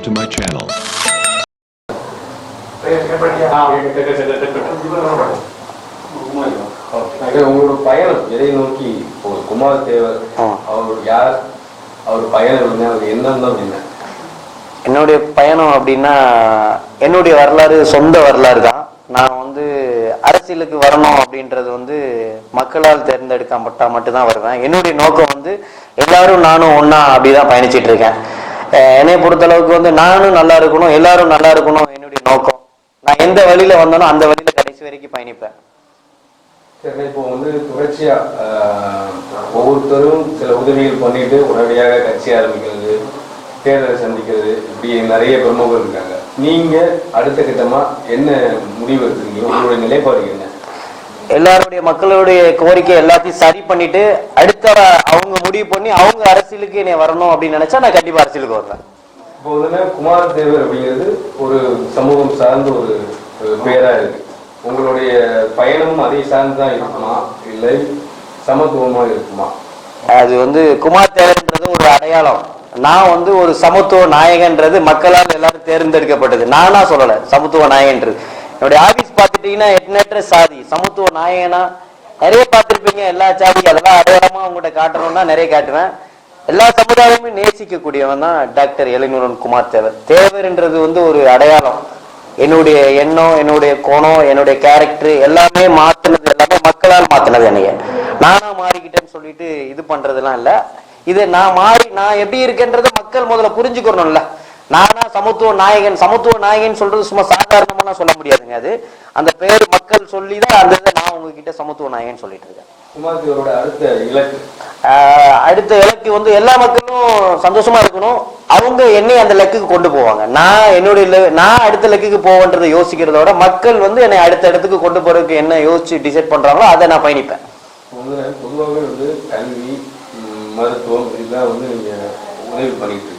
subscribe to my channel. இது உங்களோட பயணம் எதை நோக்கி போகுது குமார் தேவர். அவர் யார்? அவர் பயணம் என்ன அவர் எண்ணம் என்ன என்னுடைய பயணம் அப்படின்னா என்னுடைய வரலாறு சொந்த வரலாறு தான். நான் வந்து அரசியலுக்கு வரணும் அப்படின்றது வந்து மக்களால் தேர்ந்தெடுக்கப்பட்டா மட்டும்தான் வருவேன். என்னுடைய நோக்கம் வந்து எல்லாரும் நானும் ஒண்ணா அப்படிதான் பயணிச்சிட்டு இருக்கேன். என்னை பொறுத்தளவுக்கு வந்து நானும் நல்லா இருக்கணும் எல்லாரும் நல்லா இருக்கணும் என்னுடைய நோக்கம். நான் எந்த வழியில வந்தாலும் அந்த வழியில கடைசி வரைக்கும் பயணிப்பேன். சரி இப்போ வந்து தொடர்ச்சியா ஆஹ், ஒவ்வொருத்தரும் சில உதவிகள் பண்ணிட்டு உடனடியாக கட்சி ஆரம்பிக்கிறது தேர்தலை சந்திக்கிறது இப்படி நிறைய பிரமுகர் இருக்காங்க. நீங்க அடுத்த கட்டமா என்ன முடிவு எடுத்துருக்கீங்க? உங்களுடைய நிலைப்பாடு என்ன? எல்லாருடைய மக்களுடைய கோரிக்கை எல்லாத்தையும் சரி பண்ணிட்டு அடுத்த அவங்க முடிவு பண்ணி அவங்க அரசியலுக்கு என்னை வரணும் அப்படின்னு நினைச்சா நான் கண்டிப்பா அரசியலுக்கு வருவேன். இப்போ குமார் தேவர் அப்படிங்கிறது ஒரு சமூகம் சார்ந்த ஒரு பேரா இருக்கு. உங்களுடைய பயணமும் அதை சார்ந்து தான் இருக்குமா? இல்லை சமத்துவமா இருக்குமா? அது வந்து குமார் தேவர்ன்றது ஒரு அடையாளம். நான் வந்து ஒரு சமத்துவ நாயகன்றது மக்களால் எல்லாரும் தேர்ந்தெடுக்கப்பட்டது. நானா சொல்லல சமத்துவ நாயகன்றது. என்னுடைய ஆபீஸ் பார்த்துட்டீங்கன்னா எண்ணற்ற சாதி. சமத்துவ நாயகனா நிறைய பார்த்துருப்பீங்க. எல்லா சாதி அதெல்லாம் அடையாளமா உங்கள்கிட்ட காட்டணும்னா நிறைய காட்டுவேன். எல்லா சமுதாயமும் நேசிக்கக்கூடியவன் தான் டாக்டர் இளைஞரன் குமார் தேவர். தேவர்ன்றது வந்து ஒரு அடையாளம். என்னுடைய எண்ணம் என்னுடைய கோணம் என்னுடைய கேரக்டர் எல்லாமே மாத்துனது எல்லாமே மக்களால் மாத்துனது என்னைய. நானா மாறிக்கிட்டேன்னு சொல்லிட்டு இது பண்ணுறதுலாம் இல்லை. இது நான் மாறி நான் எப்படி இருக்கேன்றதை மக்கள் முதல்ல புரிஞ்சுக்கணும்ல. நானா சமத்துவ நாயகன் சமத்துவ நாயகன் சொல்றது சும்மா சாதாரணமா சொல்ல முடியாதுங்க அது. அந்த பேர் மக்கள் சொல்லி தான் அந்த இதை நான் உங்ககிட்ட சமத்துவ நாயகன் சொல்லிட்டு இருக்கேன். அடுத்த இலக்கு? ஆஹ் அடுத்த இலக்கு வந்து எல்லா மக்களும் சந்தோஷமா இருக்கணும். அவங்க என்னை அந்த லக்குக்கு கொண்டு போவாங்க. நான் என்னுடைய நான் அடுத்த லக்குக்கு போவேன்றதை யோசிக்கிறத விட மக்கள் வந்து என்னை அடுத்த இடத்துக்கு கொண்டு போறதுக்கு என்ன யோசிச்சு டிசைட் பண்றாங்களோ அதை நான் பயணிப்பேன். பொதுவாகவே வந்து கல்வி மருத்துவம் இதெல்லாம் வந்து உதவி பண்ணிட்டு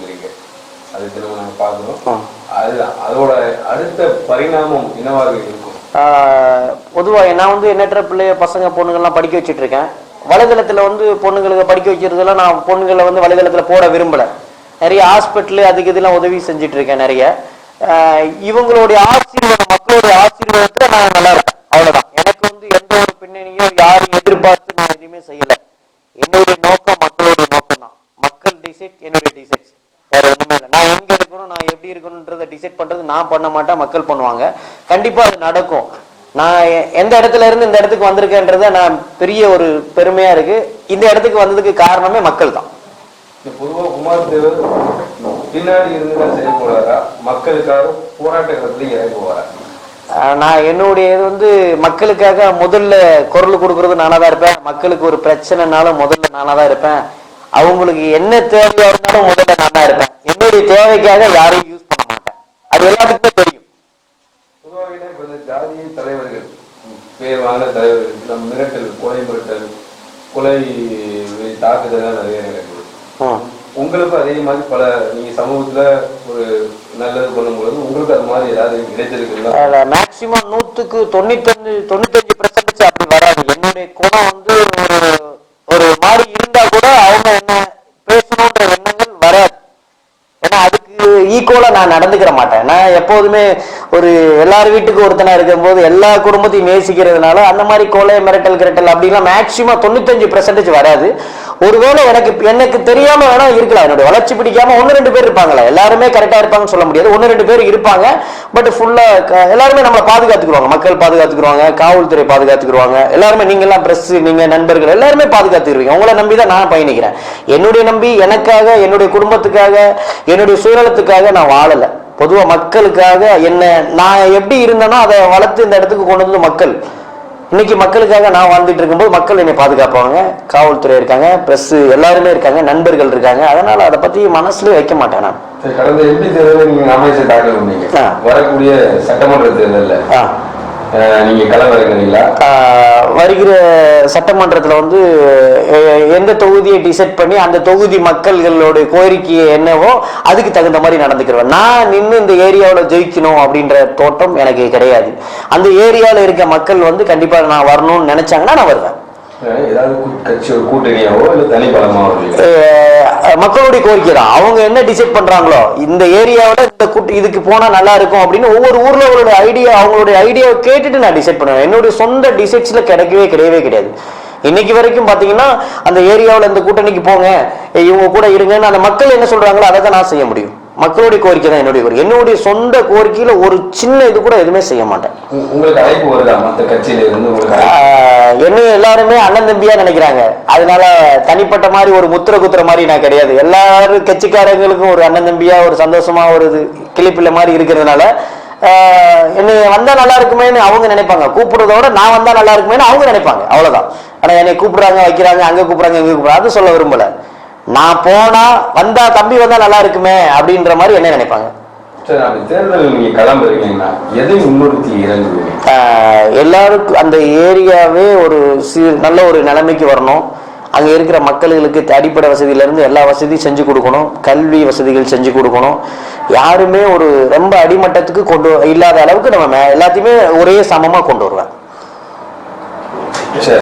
அதுக்கு நம்ம அது அதோட அடுத்த பரிணாமம் என்னவாக இருக்கும்? ஆஹ் பொதுவா நான் வந்து எண்ணற்ற பிள்ளைய பசங்க பொண்ணுங்கள்லாம் படிக்க வச்சிட்டு இருக்கேன் வலைதளத்துல வந்து பொண்ணுங்களுக்கு படிக்க வைக்கிறதுலாம் நான் பொண்ணுங்களை வந்து வலைதளத்துல போட விரும்பல. நிறைய ஹாஸ்பிட்டல் அதுக்கு இதெல்லாம் உதவி செஞ்சுட்டு இருக்கேன் நிறைய இவங்களுடைய ஆசீர்வாதம் மக்களுடைய ஆசீர்வாதத்துல நான் நல்லா இருக்கேன். அவ்வளவுதான். எனக்கு வந்து எந்த ஒரு பின்னணியும் யாரும் எதிர்பார்த்து நான் எதுவுமே செய்யல என்னுடைய நோக்கம் மக்களுடைய நோக்கம் தான் மக்கள் டிசைட் என்னுடைய டிசைட் வேற ஒண்ணுமே இல்லை நான் எங்க இருக்கணும் நான் எப்படி இருக்கணும்ன்றதை டிசைட் பண்றது நான் பண்ண மாட்டேன் மக்கள் பண்ணுவாங்க. கண்டிப்பா அது நடக்கும். நான் எந்த இடத்துல இருந்து இந்த இடத்துக்கு வந்திருக்கேன்றத நான் பெரிய ஒரு பெருமையா இருக்கு. இந்த இடத்துக்கு வந்ததுக்கு காரணமே மக்கள் தான். பொதுவாக குமார் தேவர் பின்னாடி இருந்து தான் செயல்படுவாரா மக்களுக்காக போராட்ட களத்துல இறங்குவாரா நான் என்னுடைய இது வந்து மக்களுக்காக முதல்ல குரல் கொடுக்கறது நானா தான் இருப்பேன். மக்களுக்கு ஒரு பிரச்சனைனாலும் முதல்ல நானா தான் இருப்பேன். அவங்களுக்கு என்ன தேவையா இருந்தாலும் முதல்ல நான் தான் இருப்பேன். என்னுடைய தேவைக்காக யாரையும் யூஸ் பண்ண மாட்டேன் அது எல்லாத்துக்குமே தெரியும் பொதுவாகவே இப்போ இந்த ஜாதிய தலைவர்கள் வாங்க தலைவர்கள் நம்ம மிரட்டல் கொலை மிரட்டல் கொலை தாக்குதல் நிறைய நடக்குது. உங்களுக்கும் அதே மாதிரி பல நீங்க சமூகத்துல ஒரு நல்லது பண்ணும்பொழுது உங்களுக்கு அது மாதிரி ஏதாவது கிடைச்சிருக்குங்களா மேக்சிமம் நூத்துக்கு தொண்ணூத்தஞ்சு தொண்ணூத்தஞ்சு பெர்சன்டேஜ் அப்படி வராது என்னுடைய குணம் வந்து ஒரு ஒரு மாதிரி இருந்தா கூட அவங்க என்ன பேசணுன்ற எண்ணங்கள் வராது ஏன்னா அதுக்கு ஈக்குவலாக நான் நடந்துக்கிற மாட்டேன். நான் எப்போதுமே ஒரு எல்லார் வீட்டுக்கு ஒருத்தனாக இருக்கும்போது எல்லா குடும்பத்தையும் நேசிக்கிறதுனால அந்த மாதிரி கொலை மிரட்டல் கிரட்டல் அப்படிலாம் மேக்சிமம் தொண்ணூத்தஞ்சு பெர்சன்டேஜ் வராது. ஒருவேளை எனக்கு எனக்கு தெரியாமல் வேணால் இருக்கலாம். என்னுடைய வளர்ச்சி பிடிக்காமல் ஒன்று ரெண்டு பேர் இருப்பாங்களே எல்லாருமே கரெக்டாக இருப்பாங்கன்னு சொல்ல முடியாது. ஒன்று ரெண்டு பேர் இருப்பாங்க. பட் ஃபுல்லாக எல்லாருமே நம்மளை பாதுகாத்துக்குருவாங்க மக்கள் பாதுகாத்துக்குருவாங்க காவல்துறை பாதுகாத்துக்குருவாங்க எல்லாருமே நீங்கள்லாம் ப்ரெஸ் நீங்கள் நண்பர்கள் எல்லாருமே பாதுகாத்துக்குருவீங்க உங்களை நம்பி தான் நான் பயணிக்கிறேன். என்னுடைய நம்பி எனக்காக என்னுடைய குடும்பத்துக்காக என்னுடைய நான் வாழல. பொதுவா மக்களுக்காக என்ன நான் எப்படி இருந்தேனோ அதை வளர்த்து இந்த இடத்துக்கு கொண்டு வந்து மக்கள். இன்னைக்கு மக்களுக்காக நான் வாழ்ந்துட்டு இருக்கும்போது மக்கள் என்னை பாதுகாப்பாங்க. காவல்துறை இருக்காங்க பிரஸ் எல்லாருமே இருக்காங்க நண்பர்கள் இருக்காங்க. அதனால அதை பத்தி மனசுல வைக்க மாட்டேன் நான். கடந்த எம்பி தேர்தலில் நீங்க அமைச்சர் தாக்கல் பண்ணீங்க. வரக்கூடிய சட்டமன்ற தேர்தல்ல வருகிற சட்டமன்றத்தில் வந்து எந்த தொகுதியை டிசைட் பண்ணி அந்த தொகுதி மக்கள்களோட கோரிக்கை என்னவோ அதுக்கு தகுந்த மாதிரி நடந்துக்கிறேன் நான் நின்று இந்த ஏரியாவில் ஜெயிக்கணும் அப்படின்ற தோட்டம் எனக்கு கிடையாது. அந்த ஏரியாவில் இருக்க மக்கள் வந்து கண்டிப்பாக நான் வரணும்னு நினச்சாங்கன்னா நான் வருவேன். மக்களுடைய கோரிக்கை தான். அவங்க என்ன டிசைட் பண்றாங்களோ இந்த ஏரியாவோட இந்த கூட்டு இதுக்கு போனா நல்லா இருக்கும் அப்படின்னு ஒவ்வொரு ஊர்ல அவங்களுடைய ஐடியா அவங்களுடைய ஐடியாவை கேட்டுட்டு நான் டிசைட் பண்ணுவேன். என்னுடைய சொந்த டிசைட்ஸ்ல கிடைக்கவே கிடையவே கிடையாது. இன்னைக்கு வரைக்கும் பாத்தீங்கன்னா அந்த ஏரியாவுல இந்த கூட்டணிக்கு போங்க இவங்க கூட இருங்கன்னு அந்த மக்கள் என்ன சொல்றாங்களோ அதை தான் நான் செய்ய முடியும். மக்களுடைய கோரிக்கை தான் என்னுடைய கோரிக்கை. என்னுடைய சொந்த கோரிக்கையில ஒரு சின்ன இது கூட எதுவுமே செய்ய மாட்டேன். உங்களுக்கு அழைப்பு வருதா? மற்ற கட்சியில இருந்து என்ன எல்லாருமே அண்ணன் தம்பியா நினைக்கிறாங்க. அதனால தனிப்பட்ட மாதிரி ஒரு முத்திர குத்துற மாதிரி நான் கிடையாது. எல்லாரும் கட்சிக்காரங்களுக்கும் ஒரு அண்ணன் தம்பியா ஒரு சந்தோஷமா ஒரு இது கிளிப்பிள்ளை மாதிரி இருக்கிறதுனால என்னை வந்தா நல்லா இருக்குமேன்னு அவங்க நினைப்பாங்க. கூப்பிடுறதோட நான் வந்தா நல்லா இருக்குமேன்னு அவங்க நினைப்பாங்க. அவ்வளவுதான். ஆனா என்னை கூப்பிடுறாங்க வைக்கிறாங்க அங்க கூப்பிடுறாங்க இங்க கூப்பிடுறாங்க. அது சொல்ல விரும்பல. நான் போனா வந்தா தம்பி வந்தா நல்லா இருக்குமே அப்படின்ற மாதிரி என்ன நினைப்பாங்க. எல்லாருக்கும் அந்த ஏரியாவே ஒரு நல்ல ஒரு நிலைமைக்கு வரணும். அங்க இருக்கிற மக்களுக்கு அடிப்படை வசதியில இருந்து எல்லா வசதியும் செஞ்சு கொடுக்கணும். கல்வி வசதிகள் செஞ்சு கொடுக்கணும். யாருமே ஒரு ரொம்ப அடிமட்டத்துக்கு கொண்டு இல்லாத அளவுக்கு நம்ம எல்லாத்தையுமே ஒரே சமமா கொண்டு வருவேன்